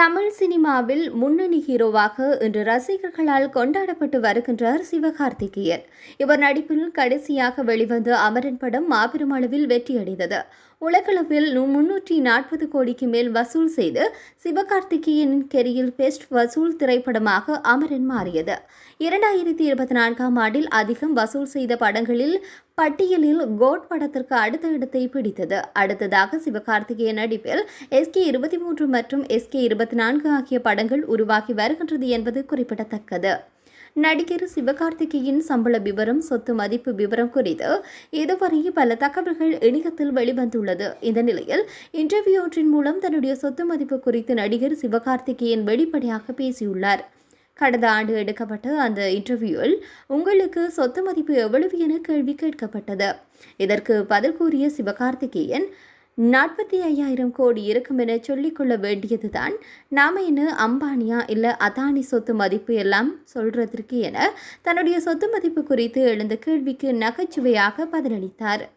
தமிழ் சினிமாவில் முன்னணி ஹீரோவாக இன்று ரசிகர்களால் கொண்டாடப்பட்டு வருகின்றார் சிவகார்த்திகேயன். இவர் நடிப்பில் கடைசியாக வெளிவந்த அமரன் படம் மாபெரும் அளவில் வெற்றியடைந்தது. உலகளவில் முன்னூற்றி நாற்பது கோடிக்கு மேல் வசூல் செய்து சிவகார்த்திகேயனின் கெரியில் பெஸ்ட் வசூல் திரைப்படமாக அமரன் மாறியது. இரண்டாயிரத்தி இருபத்தி நான்காம் ஆண்டில் அதிகம் வசூல் செய்த படங்களில் பட்டியலில் கோட் படத்திற்கு அடுத்த இடத்தை பிடித்தது. அடுத்ததாக சிவகார்த்திகேயன் நடிப்பில் எஸ்கே இருபத்தி மூன்று மற்றும் எஸ்கே இருபத்தி நான்கு ஆகிய படங்கள் உருவாகி வருகின்றது என்பது குறிப்பிடத்தக்கது. நடிகர் சிவகார்த்திகேயன் சம்பள விவரம் சொத்து மதிப்பு விவரம் குறித்து இதுவரை பல தகவல்கள் இணையத்தில் வெளிவந்துள்ளது. இந்த நிலையில் இன்டர்வியூ ஒன்றின் மூலம் தன்னுடைய சொத்து மதிப்பு குறித்து நடிகர் சிவகார்த்திகேயன் வெளிப்படையாக பேசியுள்ளார். கடந்த ஆண்டு எடுக்கப்பட்ட அந்த இன்டர்வியூவில் உங்களுக்கு சொத்து மதிப்பு எவ்வளவு என கேள்வி கேட்கப்பட்டது. இதற்கு பதில் கூறிய சிவகார்த்திகேயன் நாற்பத்தி ஐயாயிரம் கோடி இருக்கும் என சொல்லிக்கொள்ள வேண்டியதுதான் நாம என்ன அம்பானியா இல்லை அதானி சொத்து மதிப்பு எல்லாம் சொல்றதற்கு என தன்னுடைய சொத்து மதிப்பு குறித்து எழுந்த கேள்விக்கு நகைச்சுவையாக பதிலளித்தார்.